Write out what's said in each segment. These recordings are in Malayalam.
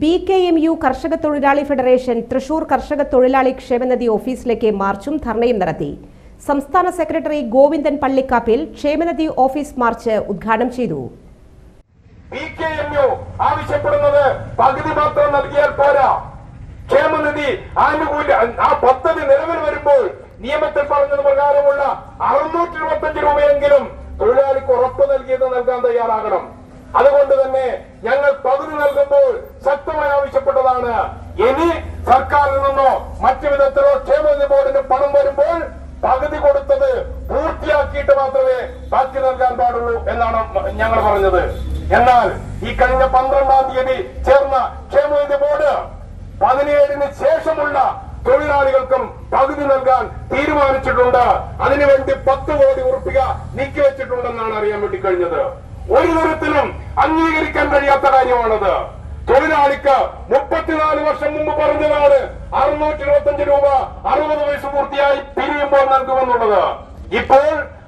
ബി കെ എം യു കർഷക തൊഴിലാളി ഫെഡറേഷൻ തൃശൂർ കർഷക തൊഴിലാളി ക്ഷേമനിധി ഓഫീസിലേക്ക് മാർച്ചും ധർണയും നടത്തി. സംസ്ഥാന സെക്രട്ടറി ഗോവിന്ദൻ പള്ളിക്കാപ്പിൽ ക്ഷേമനിധി ഓഫീസ് മാർച്ച് ഉദ്ഘാടനം ചെയ്തു. ആവശ്യപ്പെടുന്നത് പകുതി മാത്രം നൽകിയാൽ പോരാ. ക്ഷേമനിധി ആനുകൂല്യ ആ പദ്ധതി നിലവിൽ വരുമ്പോൾ നിയമത്തിൽ പറഞ്ഞത് പ്രകാരമുള്ള അറുന്നൂറ്റി ഇരുപത്തഞ്ച് രൂപയെങ്കിലും തൊഴിലാളിക്ക് ഉറപ്പ് നൽകിയത് നൽകാൻ തയ്യാറാകണം. അതുകൊണ്ട് ഇനി സർക്കാരിൽ നിന്നോ മറ്റു വിധത്തിലോ ക്ഷേമനിധി ബോർഡിന് പണം വരുമ്പോൾ പകുതി കൊടുത്തത് പൂർത്തിയാക്കിയിട്ട് മാത്രമേ ബാക്കി നൽകാൻ പാടുള്ളൂ എന്നാണ് ഞങ്ങൾ പറഞ്ഞത്. എന്നാൽ ഈ കഴിഞ്ഞ പന്ത്രണ്ടാം തീയതി ചേർന്ന ക്ഷേമനിധി ബോർഡ് പതിനേഴിന് ശേഷമുള്ള തൊഴിലാളികൾക്കും പകുതി നൽകാൻ തീരുമാനിച്ചിട്ടുണ്ട്. അതിനുവേണ്ടി പത്ത് കോടി ഉറപ്പിക നീക്കിവെച്ചിട്ടുണ്ടെന്നാണ് അറിയാൻ വേണ്ടി കഴിഞ്ഞത്. ഒരു തരത്തിലും അംഗീകരിക്കാൻ കഴിയാത്ത കാര്യമാണത്. തൊഴിലാളിക്ക് മുപ്പത്തിനാല് വർഷം മുമ്പ് പറഞ്ഞതാണ് അറുന്നൂറ്റി ഇരുപത്തഞ്ച് രൂപ അറുപത് വയസ്സ് പൂർത്തിയായി പിരിയുമ്പോൾ നൽകുമെന്നുള്ളത്. ഇപ്പോൾ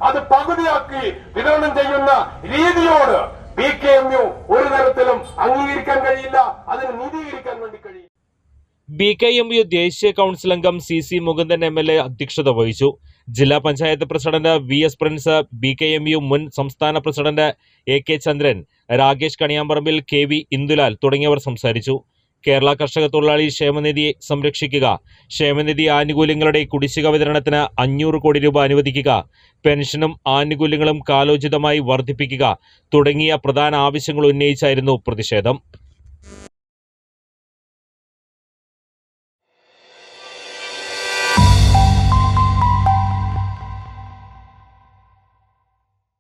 അത് പകുതിയാക്കി വിതരണം ചെയ്യുന്ന രീതിയോട് ബി കെ എം യു ഒരു തരത്തിലും അംഗീകരിക്കാൻ കഴിയില്ല. അതിന് നീതീകരിക്കാൻ വേണ്ടി കഴിയില്ല. ബി കെ എം യു ദേശീയ കൗൺസിൽ അംഗം C C Mukundan M L A അധ്യക്ഷത വഹിച്ചു. ജില്ലാ panchayat president V S Prince B K M U മുൻ സംസ്ഥാന president A K Chandran Rakesh Kaniyamparambil K V Indulal തുടങ്ങിയവർ സംസാരിച്ചു. കേരള കർഷക തൊഴിലാളി ക്ഷേമനിധിയെ സംരക്ഷിക്കുക ക്ഷേമനിധി ആനുകൂല്യങ്ങളുടെ കുടിശ്ശിക വിതരണത്തിന് അഞ്ഞൂറ് കോടി രൂപ അനുവദിക്കുക പെൻഷനും ആനുകൂല്യങ്ങളും കാലോചിതമായി വർദ്ധിപ്പിക്കുക തുടങ്ങിയ പ്രധാന ആവശ്യങ്ങൾ ഉന്നയിച്ചായിരുന്നു പ്രതിഷേധം.